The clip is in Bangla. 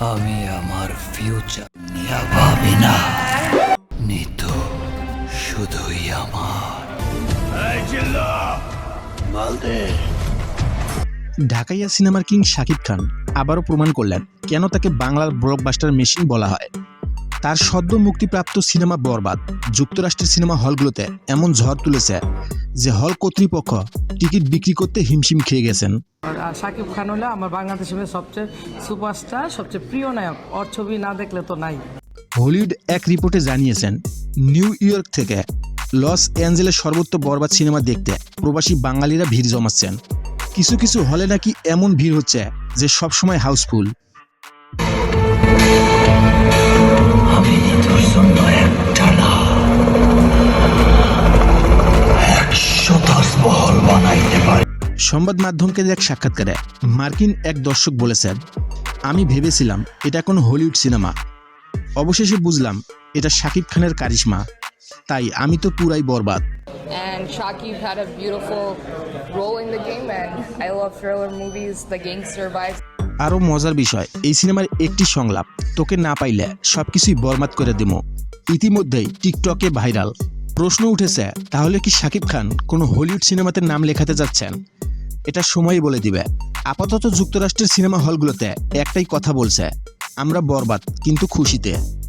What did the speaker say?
আমি আমার ফিউচার নিয়ে ভাবি না। নিত শুধুই আমার। ঢাকাইয়া সিনেমার কিং শাকিব খান আবারও প্রমাণ করলেন কেন তাকে বাংলার ব্লকবাস্টার মেশিন বলা হয়। তার সদ্য মুক্তিপ্রাপ্ত সিনেমা বরবাদ। যুক্তরাষ্ট্রের সিনেমা হলগুলোতে এমন ঝড় তুলেছে যে হল কর্তৃপক্ষ টিকিট বিক্রি করতে হিমশিম খেয়ে গেছেন। আর আর শাকিব খান হলো আমার বাংলাদেশের সবচেয়ে সুপারস্টার সবচেয়ে প্রিয় নায়ক। ওর ছবি না দেখলে তো নাই। হলিউড এক রিপোর্টে জানিয়েছেন নিউ ইয়র্ক থেকে লস অ্যাঞ্জেলেস সর্বত্র বরবাদ সিনেমা দেখতে প্রবাসী বাঙালিরা ভিড় জমাচ্ছেন। কিছু কিছু হলে নাকি এমন ভিড় হচ্ছে যে সবসময় হাউসফুল। সংবাদ মাধ্যমকে এক সাক্ষাৎকারে মার্কিন এক দর্শক বলেছেন আমি ভেবেছিলাম এটা কোনো হলিউড সিনেমা। অবশেষে বুঝলাম এটা শাকিব খানের কারিশমা। তাই আমি তো পুরাই বরবাদ। And Shakib had a beautiful role in the game, and I love thriller movies, The Gangster vibes. আরও মজার বিষয় এই সিনেমার একটি সংলাপ তোকে না পাইলে সবকিছুই বরবাদ করে দেবো। ইতিমধ্যেই টিকটকে ভাইরাল। প্রশ্ন উঠেছে তাহলে কি শাকিব খান কোনো হলিউড সিনেমাতে নাম লেখাতে যাচ্ছেন? এটা সময় বলে দিবে। আপাতত যুক্তরাষ্ট্রের সিনেমা হলগুলোতে একটাই কথা বলছে, আমরা বরবাদ, কিন্তু খুশিতে।